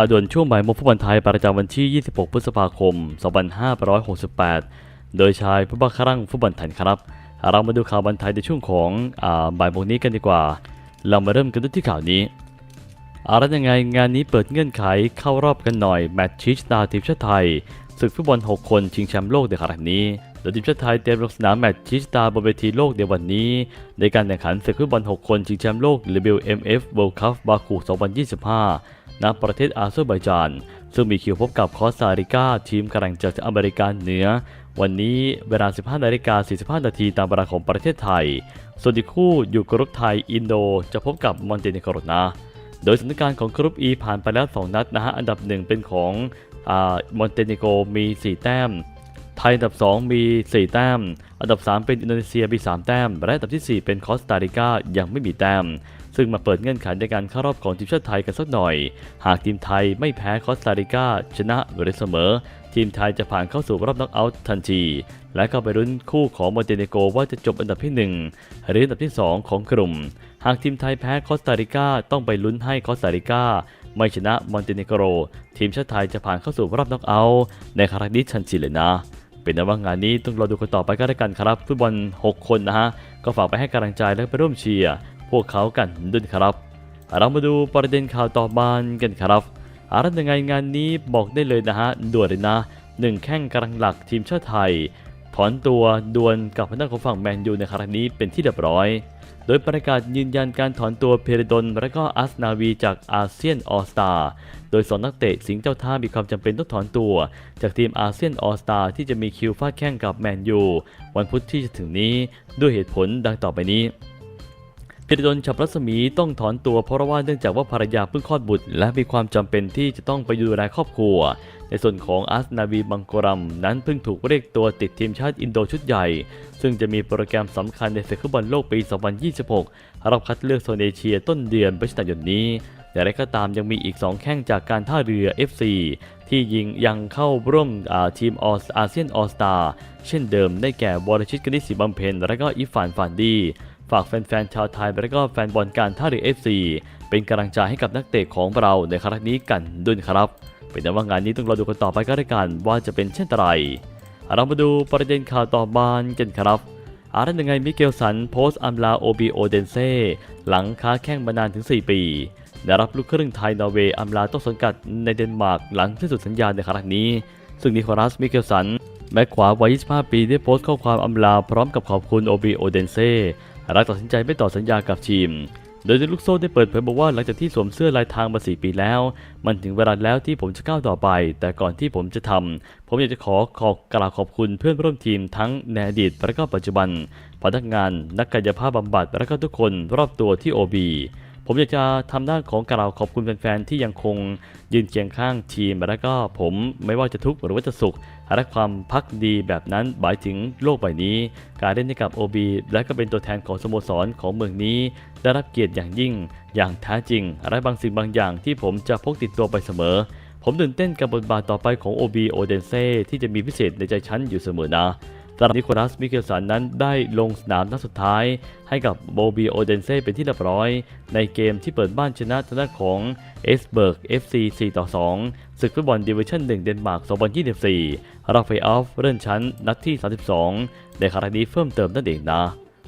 ข่าวด่วนช่วงบ่ายมงฟุตบอลไทยประจำวันที่ 26 พฤษภาคม 2568 โดยชายผู้บังคับรังฟุตบอลไทยครับ เรามาดูข่าวบอลไทยในช่วงของอบ่ายโมงนี้กันดีกว่า เรามาเริ่มกันด้วยที่ข่าวนี้อะไรยังไงงานนี้เปิดเงื่อนไขเข้ารอบกันหน่อยแมตช์ชิชตาทีมชาติไทยศึกฟุตบอล 6 คนชิงแชมป์โลกในครั้งนี้ โดยทีมชาติไทยเตรียมลงสนามแมตช์ชิชตาบนเวทีโลกในวันนี้ ในการแข่งขันศึกฟุตบอล 6 คนชิงแชมป์โลก WMF World Cup บาคู 2025 ณประเทศอาเซอร์ไบจาน ซึ่งมีคิวพบกับคอสตาริกาทีมกำลังจากอเมริกาเหนือ วันนี้เวลา 15นาฬิกา45 นาทีตามเวลาของประเทศไทย ส่วนอีกคู่อยู่กรุ๊ปไทยอินโดจะพบกับมอนเตเนโกรนะ โดยสถานการณ์ของกรุ๊ป E ผ่านไปแล้ว 2 นัดนะฮะ อันดับ 1 เป็นของอามอนเตเนโกมี 4 แต้ม ไทยอันดับ 2 มี 4 แต้ม อันดับ 3 เป็นอินโดนีเซียมี 3 แต้ม และอันดับทีสี่ 4 เป็นคอสตาริกายังไม่มีแต้ม ซึ่งมาเปิดเงื่อนไขในการเข้ารอบของทีมชาติไทยกันสักหน่อย หากทีมไทยไม่แพ้คอสตาริกาชนะหรือเสมอ ทีมไทยจะผ่านเข้าสู่รอบน็อกเอาท์ทันที และก็ไปรุ้นคู่ของมอนเตเนโกว่าจะจบอันดับที่ 1 หรืออันดับที่ 2 ของกลุ่ม หากทีมไทยแพ้คอสตาริกาต้องไปลุ้นให้คอสตาริกาไม่ชนะมอนเตเนโกรทีมชาติไทยจะผ่านเข้าสู่รอบน็อกเอาท์ในครั้งนี้ทันทีเลยนะ เป็นนะว่างานนี้ต้องรอดูกันต่อไปก็แล้วกันครับฟุตบอล 6 คนนะฮะ ก็ฝากไปให้กำลังใจและไปร่วมเชียร์พวกเขากันด้วยครับ เรามาดูประเด็นข่าวต่อมากันครับอารันยังไงงานนี้บอกได้เลยนะฮะด่วนเลยนะหนึ่งแข้งกำลังหลักทีมชาติไทย ถอนตัวดวลกับพนักของฝั่งแมนยูในครั้งนี้เป็นที่เรียบร้อย โดยประกาศยืนยันการถอนตัวเพเรดอนและก็อัสนาวีจากอาเซียนออสตาโดยสองนักเตะสิงห์เจ้าท่ามีความจำเป็นต้องถอนตัว จากทีมอาเซียนออสตาที่จะมีคิวฟาดแข่งกับแมนยูวันพุธที่จะถึงนี้ด้วยเหตุผลดังต่อไปนี้ พิรดลฉับรัศมีต้องถอนตัวเพราะว่าเนื่องจากว่าภรรยาเพิ่งคลอดบุตร และมีความจำเป็นที่จะต้องไปดูแลครอบครัว ในส่วนของอัสนาวีบังกรัม นั้นเพิ่งถูกเรียกตัวติดทีมชาติอินโดชุดใหญ่ ซึ่งจะมีโปรแกรมสำคัญในศึกฟุตบอลโลกปี 2026รอบคัดเลือกโซนเอเชียต้นเดือนพฤศจิกายนนี้อย่ไรก็ตามยังมีอีก 2 แข้งจากการท่าเรือ FC ที่ยิงยังเข้าร่วมทีมออสอาเซียนออสตาเช่นเดิมได้แก่วรชิตกนิษฐ์ศรีบำเพ็ญและก็อิฟานฟานดี ฝากแฟนๆชาวไทยและก็แฟนบอลการท่าเรือ FC เป็นกำลังใจให้กับนักเตะของเราในครั้งนี้กันด้วยครับ เป็นแต่ว่างานนี้ต้องรอดูกันต่อไปก็แล้วกันว่าจะเป็นเช่นไร เรามาดูประเด็นข่าวต่อมากันครับอารันยังไงมิเกลสันโพสต์อัมลาโอบีโอเดนเซ่หลังค้าแข้งมานานถึง 4 ปีได้รับลูกครึ่งไทยนอร์เวย์อัมลาต้องสังกัดในเดนมาร์กหลังที่สุดสัญญาในครั้งนี้ ซึ่งนิโคลัสมิเกลสันแบ็คขวาวัย 25 ปีได้โพสต์ข้อความอัมลาพร้อมกับขอบคุณโอบีโอเดนเซ่ หลังตัดสินใจไม่ต่อสัญญากับทีม โดยลูกโซ่ได้เปิดเผยบอกว่าหลังจากที่สวมเสื้อลายทางมา4ปีแล้ว มันถึงเวลาแล้วที่ผมจะก้าวต่อไป แต่ก่อนที่ผมจะทำผมอยากจะขอขอบกล่าวขอบคุณเพื่อนร่วมทีมทั้งในอดีตและก็ปัจจุบัน พนักงาน นักกายภาพบำบัดและก็ทุกคนรอบตัวที่อบี ผมอยากจะทำหน้าของกล่าวขอบคุณแฟนๆที่ยังคงยืนเคียงข้างทีม และก็ผมไม่ว่าจะทุกข์หรือว่าจะสุขและความพักดีแบบนั้นหมายถึงโลกใบนี้ การเล่นให้กับ OB และก็เป็นตัวแทนของสโมสรของเมืองนี้ ได้รับเกียรติอย่างยิ่ง อย่างแท้จริง และบางสิ่งบางอย่างที่ผมจะพกติดตัวไปเสมอ ผมตื่นเต้นกับบทบาทต่อไปของ OB โอเดนเซ่ที่จะมีพิเศษในใจฉันอยู่เสมอนะ สำหรับนิโคลัสมิเกลสันนั้นได้ลงสนามนัดสุดท้าย ให้กับโบบีโอเดนเซ่เป็นที่เรียบร้อย ในเกมที่เปิดบ้านชนะทางด้านของเอสเบิร์ก FC 4 ต่อ 2 ศึกฟุตบอลดิวิชั่น 1 เดนมาร์ก 2024รอบเพลย์ออฟเริ่มชั้นนัดที่ 32 ในครั้งนี้เพิ่มเติมนั่นเองนะ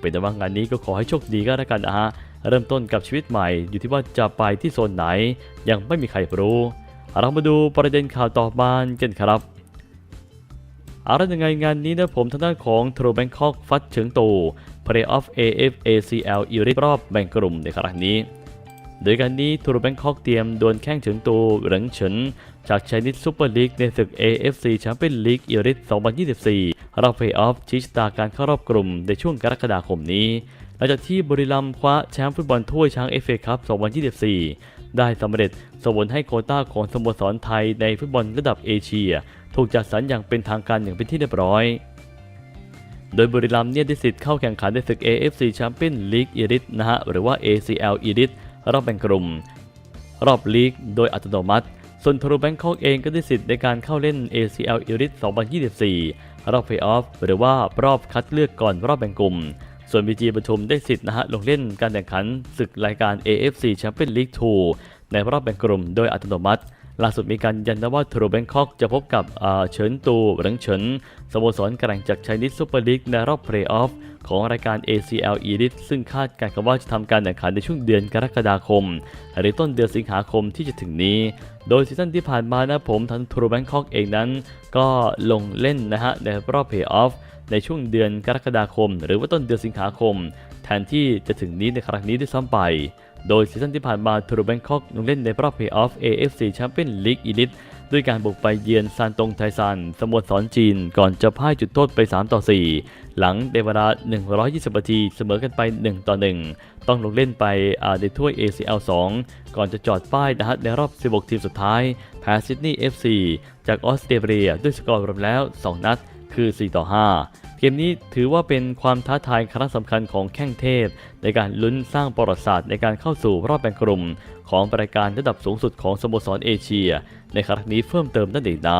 เป็นแต่ว่างานนี้ก็ขอให้โชคดีก็แล้วกันนะฮะเริ่มต้นกับชีวิตใหม่อยู่ที่ว่าจะไปที่โซนไหน ยังไม่มีใครรู้ เรามาดูประเด็นข่าวต่อมากันครับ เอาละยังไงงานนี้นะผมทางด้านของทรูแบงคอกฟัดเฉิงตูเพลย์ออฟ AFACL อีริรอบแบ่งกลุ่มในครั้งนี้ โดยการนี้ทรูแบงคอกเตรียมดวลแข้งเฉิงตูหลังเฉินจากชนิดซูเปอร์ลีกในศึก AFC แชมเปี้ยนลีกอีริส2024รอบเพลย์ออฟชี้ชะตาการเข้ารอบกลุ่มในช่วงกรกฎาคมนี้ หลังจากที่บุรีรัมย์คว้าแชมป์ฟุตบอลถ้วยช้างเอฟเอคัพ2024 ได้สำเร็จสมวนให้โคต้าของสโมสรไทยในฟุตบอลระดับเอเชีย ถูกจัดสรรอย่างเป็นทางการอย่างเป็นที่เรียบร้อย โดยบุรีรัมย์เนี่ยได้สิทธิ์เข้าแข่งขันในศึก AFC Champions League อีริสนะฮะหรือว่า ACL อีริสรอบแบ่งกลุ่ม รอบลีกโดยอัตโนมัติส่วนทรูแบงคอกเองก็ได้สิทธิ์ในการเข้าเล่น ACL อีริส2024 รอบเพลย์ออฟหรือว่ารอบคัดเลือกก่อนรอบแบ่งกลุ่ม ส่วนบีจีปทุมได้สิทธิ์นะฮะลงเล่นการแข่งขันศึกรายการ AFC Champions League 2 ในรอบแบ่งกลุ่มโดยอัตโนมัติล่าสุดมีการยันว่าทรูแบงคอกจะพบกับเอ่อเฉินตูหริงเฉินสโมสรกร่งจากไชนีสซูเปอร์ลีกในรอบเพลย์ออฟของรายการ ACL Elite ซึ่งคาดการณ์กันว่าจะทำการแข่งขันในช่วงเดือนกรกฎาคม หรือต้นเดือนสิงหาคมที่จะถึงนี้ โดยซีซั่นที่ผ่านมานะผมทางทรูแบงคอกเองนั้น ก็ลงเล่นนะฮะในรอบเพลย์ออฟ ในช่วงเดือนกรกฎาคม หรือว่าต้นเดือนสิงหาคม แทนที่จะถึงนี้ในครั้งนี้ด้วยซ้ำไป โดยซีซั่นที่ผ่านมาทูรูแบงคอกลงเล่นในรอบเพลย์ออฟ AFC Champions League Elite ด้วยการบุกไปเยือนซานตงไทซันสโมสรจีน ก่อนจะพ่ายจุดโทษไป 3 ต่อ 4 หลังในเวลา 120นาทีเสมอกันไป 1 ต่อ 1 ต้องลงเล่นไปในถ้วย ACL 2 ก่อนจะจอดป้ายนะฮะในรอบ 16 ทีมสุดท้ายแพ้ซิดนีย์ FC จากออสเตรเลียด้วยสกอร์รวมแล้ว 2 นัด คือ 4 ต่อ 5 เกมนี้ถือว่าเป็นความท้าทายครั้งสำคัญของแข้งเทพ ในการลุ้นสร้างประวัติศาสตร์ในการเข้าสู่รอบแบ่งกลุ่ม ของรายการระดับสูงสุดของสโมสรเอเชีย ในครั้งนี้เพิ่มเติมนั่นเองนะ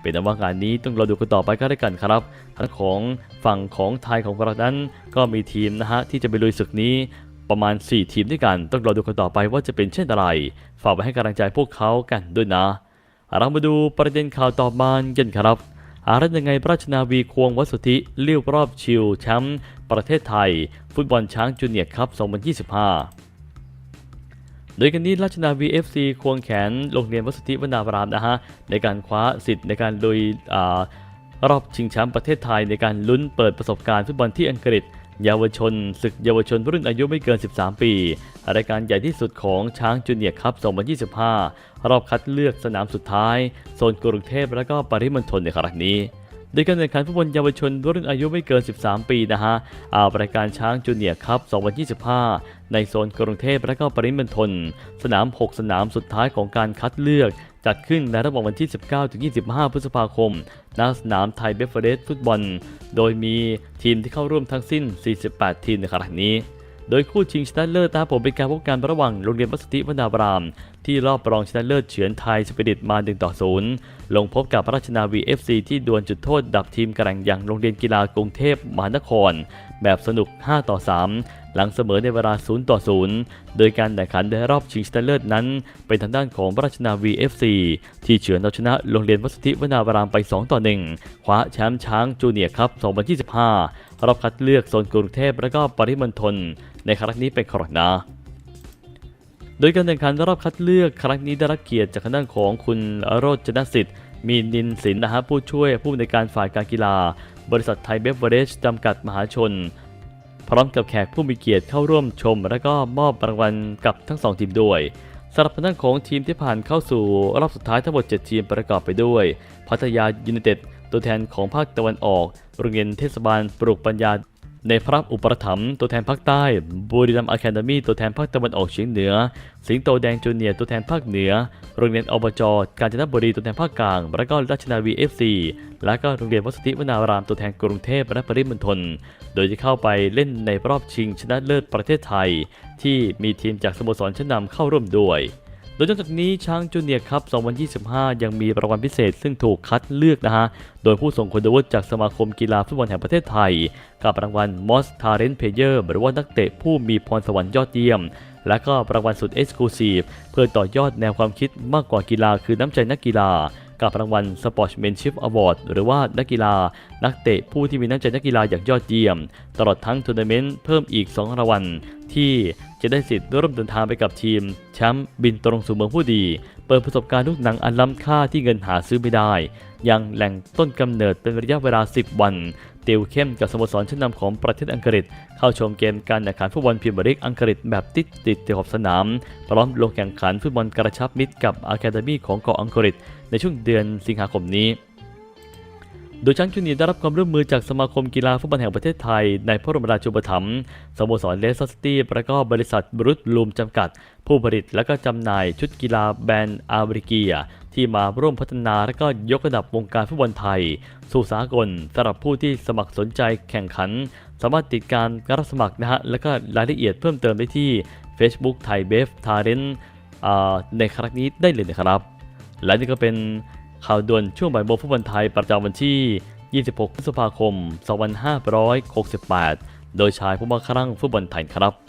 เป็นอันว่างานนี้ต้องรอดูกันต่อไปก็ได้กันครับทั้งของฝั่งของไทยของเรานั้นก็มีทีมนะฮะที่จะไปลุยศึกนี้ประมาณ 4 ทีมด้วยกันต้องรอดูกันต่อไปว่าจะเป็นเช่นไร ฝากไว้ให้กำลังใจพวกเขากันด้วยนะ เรามาดูประเด็นข่าวต่อมากันครับ อารัตยังไงราชนาวีควงวัดสุทธิเลี้ยวรอบชิวแชมป์ประเทศไทย ฟุตบอลช้างจูเนียร์ครับ 2025โดยกันนี้ราชนาวี FC ควงแขนโรงเรียนวัดสุธิวนาบรามนะฮะในการคว้าสิทธิ์ในการลุยอรอบชิงแชมป์ประเทศไทยในการลุ้นเปิดประสบการณ์ฟุตบอลที่อังกฤษ เยาวชนศึกเยาวชนรุ่นอายุไม่เกิน 13 ปี รายการใหญ่ที่สุดของช้างจูเนียร์ครับ2025 รอบคัดเลือกสนามสุดท้าย โซนกรุงเทพและก็ปริมณฑลในครั้งนี้โดยการแข่งขันฟุตบอลเยาวชนรุ่นอายุไม่เกิน 13 ปีนะฮะอารายการช้างจูเนียร์ครับ2025 ในโซนกรุงเทพและก็ปริมณฑล สนาม 6 สนามสุดท้ายของการคัดเลือก จัดขึ้นในระหว่างวันที่ 19-25 พฤษภาคม ณ สนามไทยเบฟเฟเรสฟุตบอล โดยมีทีมที่เข้าร่วมทั้งสิ้น 48 ทีมในครั้งนี้ โดยคู่ชิงชนะเลิศนะครับผมเป็นการพบกันระหว่างโรงเรียนวัสุทธิวนาบราม ที่รอบรองชนะเลิศเฉือนไทยสปิริตมา1ต่อ0ลงพบกับราชนาวี FC ที่ดวลจุดโทษดับทีมกระแงอย่างโรงเรียนกีฬากรุงเทพมหานคร แบบสนุก 5 ต่อ 3 หลังเสมอในเวลา 0 ต่อ 0 โดยการแข่งขันในรอบชิงชนะเลิศนั้น เป็นทางด้านของราชนาวี FC ที่เฉือนเอาชนะโรงเรียนวัสธิวนาบรามไป 2 ต่อ 1 คว้าแชมป์ช้างจูเนียร์ครับ 2025 รอบคัดเลือกโซนกรุงเทพและก็ปริมณฑลในครั้งนี้เป็นครั้งนะโดยการแข่งขันรอบคัดเลือกครั้งนี้ได้รับเกียรติจากทางด้านของคุณโรจนสิทธิ์ มีนินสินนะฮะผู้ช่วยผู้ในการฝ่ายการกีฬา บริษัทไทยเบฟเวอเรจจำกัดมหาชน พร้อมกับแขกผู้มีเกียรติเข้าร่วมชม และก็มอบรางวัลกับทั้งสองทีมด้วยสำหรับทางของทีมที่ผ่านเข้าสู่รอบสุดท้ายทั้งหมด 7 ทีมประกอบไปด้วย พัทยายูไนเต็ดตัวแทนของภาคตะวันออก โรงเรียนเทศบาลปลูกปัญญา ในพระอุปถัมภ์ตัวแทนภาคใต้ บุรีรัมย์อะคาเดมี่ตัวแทนภาคตะวันออกเฉียงเหนือ สิงโตแดงจูเนียร์ตัวแทนภาคเหนือ โรงเรียนอบจ กาญจนบุรีตัวแทนภาคกลาง และก็ราชนาวีเอฟซีและก็โรงเรียนวัสุทธิวนารามตัวแทนกรุงเทพและปริมณฑล โดยจะเข้าไปเล่นในรอบชิงชนะเลิศประเทศไทย ที่มีทีมจากสโมสรชั้นนำเข้าร่วมด้วย โดยนอกจากนี้ช้างจูเนียร์ครับ 2025 ยังมีรางวัลพิเศษซึ่งถูกคัดเลือกนะฮะ โดยผู้ส่งคุณวุฒิจากสมาคมกีฬาฟุตบอลแห่งประเทศไทย กับรางวัล Most Talent Player หรือว่านักเตะผู้มีพรสวรรค์ยอดเยี่ยม และก็รางวัลสุด Exclusive เพื่อต่อยอดแนวความคิดมากกว่ากีฬาคือน้ำใจนักกีฬากับรางวัล Sportsmanship Award หรือว่านักกีฬา นักเตะผู้ที่มีน้ำใจนักกีฬาอย่างยอดเยี่ยม ตลอดทั้งทัวร์นาเมนต์เพิ่มอีก 2 รางวัลที่ จะได้สิทธิ์ร่วมเดินทางไปกับทีมแชมป์บินตรงสู่เมืองผู้ดี เปิดประสบการณ์ลูกหนังอันล้ำค่าที่เงินหาซื้อไม่ได้ ยังแหล่งต้นกำเนิดเป็นระยะเวลา 10 วัน ติวเข้มกับสโมสรชั้นนำของประเทศอังกฤษ เข้าชมเกมการแข่งขันฟุตบอลพรีเมียร์ลีกอังกฤษแบบติดติดขอบสนาม พร้อมลงแข่งขันฟุตบอลกระชับมิตรกับอะคาเดมี่ของเกาะอังกฤษ ในช่วงเดือนสิงหาคมนี้ โดยช้างจูเนียได้รับความร่วมมือจากสมาคมกีฬาฟุตบอลแห่งประเทศไทย ในพระบรมราชูปถัมภ์สโมสรเลสเตอร์ซิตี้และก็บริษัทบรุตลูมจำกัด ผู้ผลิตและก็จำหน่ายชุดกีฬาแบรนด์อาบริเกีย ที่มาร่วมพัฒนาและก็ยกระดับวงการฟุตบอลไทย สู่สากลสำหรับผู้ที่สมัครสนใจแข่งขัน สามารถติดการรับสมัครนะฮะและก็รายละเอียดเพิ่มเติมได้ที่ Facebook ไทยเบฟทาเรนในครั้งนี้ได้เลยนะครับ และนี่ก็เป็น ข่าวด่วนช่วงบ่ายโมงฟุตบอลไทยประจำวันที่ 26 พฤษภาคม 2568 โดยชายผู้มาครั่งฟุตบอลไทยครับ